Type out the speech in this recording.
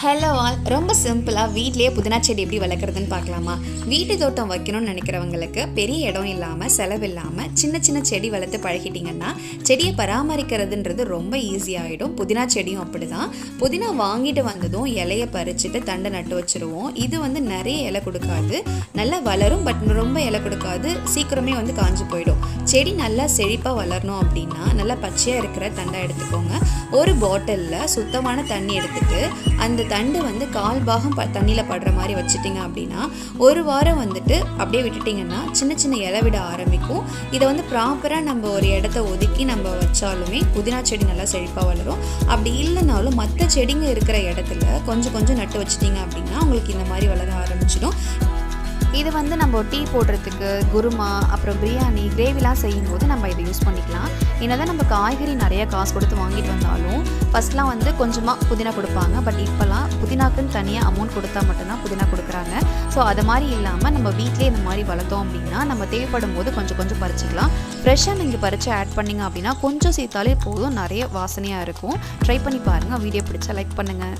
Hello all ரொம்ப சிம்பிளாக வீட்லேயே புதினா செடி எப்படி வளர்க்குறதுன்னு பார்க்கலாமா? வீட்டு தோட்டம் வைக்கணும்னு நினைக்கிறவங்களுக்கு பெரிய இடம் இல்லாமல் செலவு இல்லாமல் சின்ன சின்ன செடி வளர்த்து பழகிட்டிங்கன்னா செடியை பராமரிக்கிறதுன்றது ரொம்ப ஈஸியாகிடும் புதினா செடியும் அப்படி தான் புதினா வாங்கிட்டு வந்ததும் இலையை பறிச்சுட்டு தண்டை நட்டு வச்சுருவோம். இது வந்து நிறைய இலை கொடுக்காது. நல்லா வளரும் பட் ரொம்ப இலை கொடுக்காது. சீக்கிரமே வந்து காஞ்சு போயிடும். செடி நல்லா செழிப்பாக வளரணும் அப்படின்னா நல்லா பச்சையாக இருக்கிற தண்டை எடுத்துக்கோங்க. ஒரு பாட்டிலில் சுத்தமான தண்ணி எடுத்துட்டு அந்த தண்டு வந்து கால் பாகம் ப தண்ணியில் படுற மாதிரி வச்சுட்டிங்க அப்படின்னா ஒரு வாரம் வந்துட்டு அப்படியே விட்டுட்டிங்கன்னா சின்ன சின்ன இலை விட ஆரம்பிக்கும். இதை வந்து ப்ராப்பராக நம்ம ஒரு இடத்த ஒதுக்கி நம்ம வச்சாலுமே புதினா செடி நல்லா செழிப்பாக வளரும். அப்படி இல்லைனாலும் மற்ற செடிங்க இருக்கிற இடத்துல கொஞ்சம் கொஞ்சம் நட்டு வச்சிட்டிங்க அப்படின்னா உங்களுக்கு இந்த மாதிரி வளர ஆரம்பிச்சிடும். இது வந்து நம்ம டீ போடுறதுக்கு குருமா அப்புறம் பிரியாணி கிரேவிலாம் செய்யும்போது நம்ம இதை யூஸ் பண்ணிக்கலாம். என்னதான் நம்ம காய்கறி நிறைய காசு கொடுத்து வாங்கிட்டு வந்தாலும் ஃபஸ்ட்லாம் வந்து கொஞ்சமாக புதினா கொடுப்பாங்க. பட் இப்போலாம் புதினாக்குன்னு தனியாக அமௌண்ட் கொடுத்தா மட்டும்தான் புதினா கொடுக்குறாங்க. ஸோ அது மாதிரி இல்லாமல் நம்ம வீட்டிலே இந்த மாதிரி வளர்த்தோம் அப்படின்னா நம்ம தேவைப்படும் போது கொஞ்சம் கொஞ்சம் பறிச்சிக்கலாம். ஃப்ரெஷ்ஷாக நீங்கள் பறித்து ஆட் பண்ணிங்க அப்படின்னா கொஞ்சம் சேர்த்தாலே போதும். நிறைய வாசனையாக இருக்கும். ட்ரை பண்ணி பாருங்கள் வீடியோ பிடிச்சா லைக் பண்ணுங்கள்